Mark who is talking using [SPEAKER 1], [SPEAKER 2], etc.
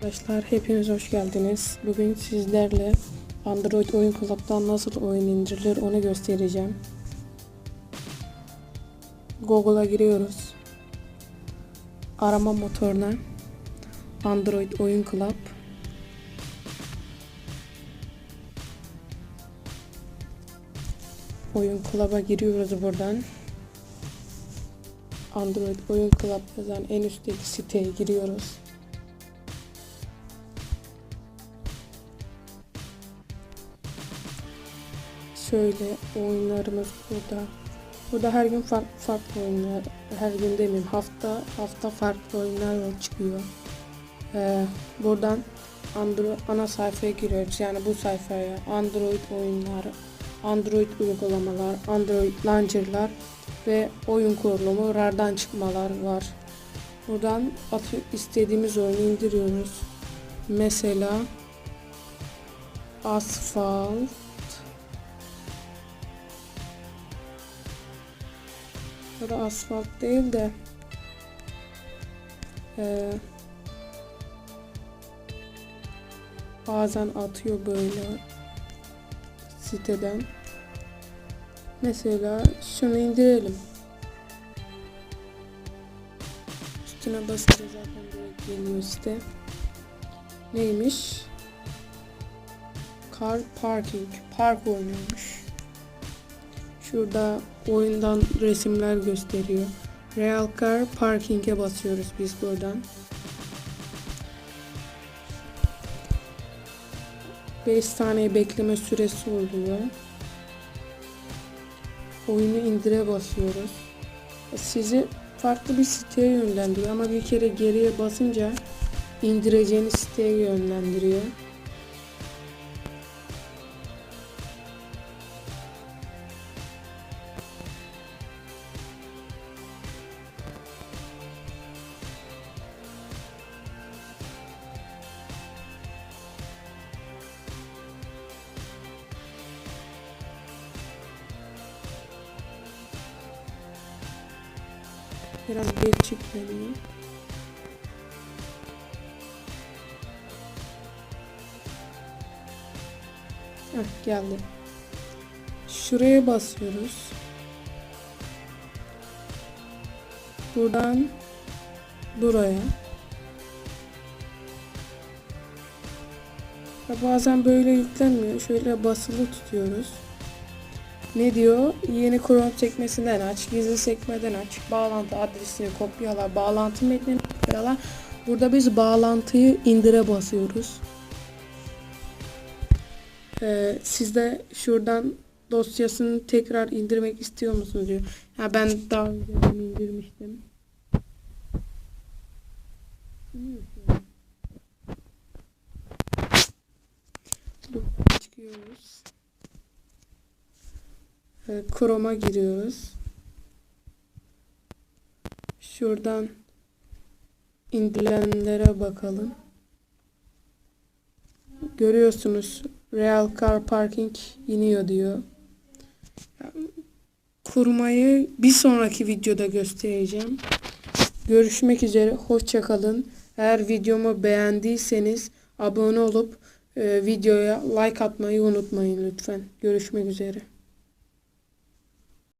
[SPEAKER 1] Arkadaşlar hepiniz hoş geldiniz. Bugün sizlerle Android Oyun Club'dan nasıl oyun indirilir onu göstereceğim. Google'a giriyoruz. Arama motoruna Android Oyun Club. Oyun Club'a giriyoruz buradan. Android Oyun Club yazan en üstteki siteye giriyoruz. Şöyle oyunlarımız burada. Burada her gün farklı farklı oyunlar, her gün demeyeyim hafta hafta farklı oyunlar çıkıyor. Ee, buradan Android ana sayfaya giriyoruz. Yani bu sayfaya Android oyunları, Android uygulamalar, Android launcher'lar ve oyun kurulumu, RAR'dan çıkmalar var. Buradan atı istediğimiz oyunu indiriyoruz. Mesela Asphalt ya da asfalt değil de eee, bazen atıyor böyle siteden. Mesela şunu indirelim. Üstüne basınca zaten direkt geliyor site. Neymiş? Car Parking. Park oynuyormuş. Şurada oyundan resimler gösteriyor. Real Car Parking'e basıyoruz biz buradan. 5 saniye bekleme süresi oluyor. Oyunu indire basıyoruz. Sizi farklı bir siteye yönlendiriyor ama bir kere geriye basınca indireceğiniz siteye yönlendiriyor. Biraz geç çıkmalıyım. Heh, geldi. Şuraya basıyoruz. Buradan buraya. Ya bazen böyle yüklenmiyor. Şöyle basılı tutuyoruz. Ne diyor? Yeni Chrome sekmesinden aç, gizli sekmeden aç, bağlantı adresini kopyala, bağlantı metnini kopyala. Burada biz bağlantıyı indire basıyoruz. Ee, siz de şuradan dosyasını tekrar indirmek istiyor musunuz diyor. Ya ben daha önce indirmiştim. Buradan çıkıyoruz. Ee, Chrome'a giriyoruz. Şuradan indirilenlere bakalım. Görüyorsunuz Real Car Parking iniyor diyor. Kurmayı bir sonraki videoda göstereceğim. Görüşmek üzere. Hoşça kalın. Eğer videomu beğendiyseniz abone olup e, videoya like atmayı unutmayın lütfen. Görüşmek üzere.